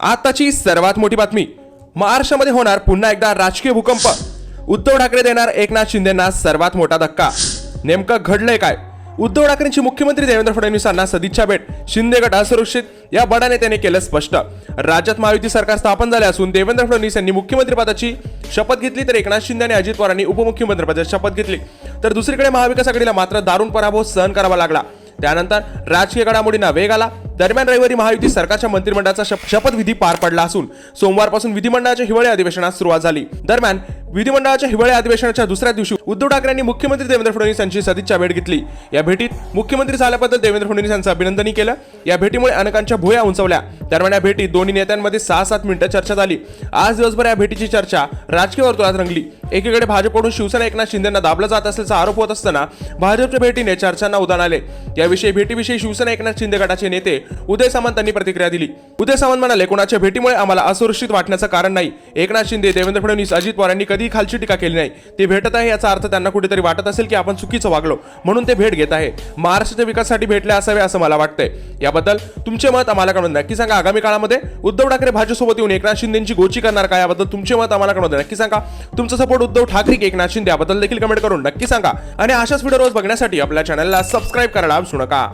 आताची सर्वात मोठी बातमी. महाराष्ट्रामध्ये होणार पुन्हा एकदा राजकीय भूकंप. उद्धव ठाकरे देणार एकनाथ शिंदेना सर्वात मोठा धक्का. नेमकं घडलंय काय? उद्धव ठाकरेंची मुख्यमंत्री देवेंद्र फडणवीसांना सदिच्छा भेट. शिंदे गट असुरक्षित. या बडा नेत्याने केलं स्पष्ट. राज्यात महायुती सरकार स्थापन झाले असून देवेंद्र फडणवीस यांनी मुख्यमंत्रीपदाची शपथ घेतली तर एकनाथ शिंदे आणि अजित पवारांनी उपमुख्यमंत्रीपदाची शपथ घेतली. तर दुसरीकडे महाविकास आघाडीला मात्र दारुण पराभव सहन करावा लागला. त्यानंतर राजकीय घडामोडींना वेग आला. दरम्यान रविवारी महायुती सरकारच्या मंत्रिमंडळाचा शपथविधी पार पडला असून सोमवारपासून विधिमंडळाच्या हिवाळी अधिवेशनास सुरुवात झाली. दरम्यान विधिमंडळाच्या हिवाळी अधिवेशनाच्या दुसऱ्या दिवशी उद्धव ठाकरे यांनी मुख्यमंत्री देवेंद्र फडणवीस यांची सदिच्छा भेट घेतली. या भेटीत मुख्यमंत्री झाल्याबद्दल देवेंद्र फडणवीस यांचं अभिनंदनही केलं. या भेटीमुळे अनेकांच्या भुया उंचवल्या. दरम्यान या भेटीत दोन्ही नेत्यांमध्ये सहा सात मिनिटं चर्चा झाली आज दिवसभर या भेटीची चर्चा राजकीय वर्तुळात रंगली. एकीकडे भाजपकडून शिवसेना एकनाथ शिंदेना दाबलं जात असल्याचा आरोप होत असताना भाजपच्या भेटीने चर्चांना उदाहरण आले. याविषयी भेटीविषयी शिवसेना एकनाथ शिंदे गटाचे नेते उदय सामंत यांनी प्रतिक्रिया दिली. उदय सामंत म्हणाले कोणाच्या भेटीमुळे आम्हाला असुरक्षित वाटण्याचं कारण नाही. एकनाथ शिंदे देवेंद्र फडणवीस अजित पवार यांनी कधीही खालची टीका केली नाही. ते भेटत आहे याचा अर्थ त्यांना कुठेतरी वाटत असेल की आपण चुकीचं वागलो. म्हणून ते भेट घेत आहे. महाराष्ट्राच्या विकासासाठी भेटले असावे असं मला वाटतंय. याबद्दल तुमचे मत आम्हाला कळून नक्की सांगा आगामी काळामध्ये उद्धव ठाकरे भाजपसोबत येऊन एकनाथ शिंदेची गोची करणार का याबद्दल तुमचे मत आम्हाला कळवते नक्की सांगा. तुमचा सपोर्ट उद्धव ठाकरे की एकनाथ शिंदे याबद्दल देखील कमेंट करून नक्की सांगा. आणि अशाच व्हिडिओ रोज बघण्यासाठी आपल्या चॅनलला सबस्क्राईब करायला विसरू नका.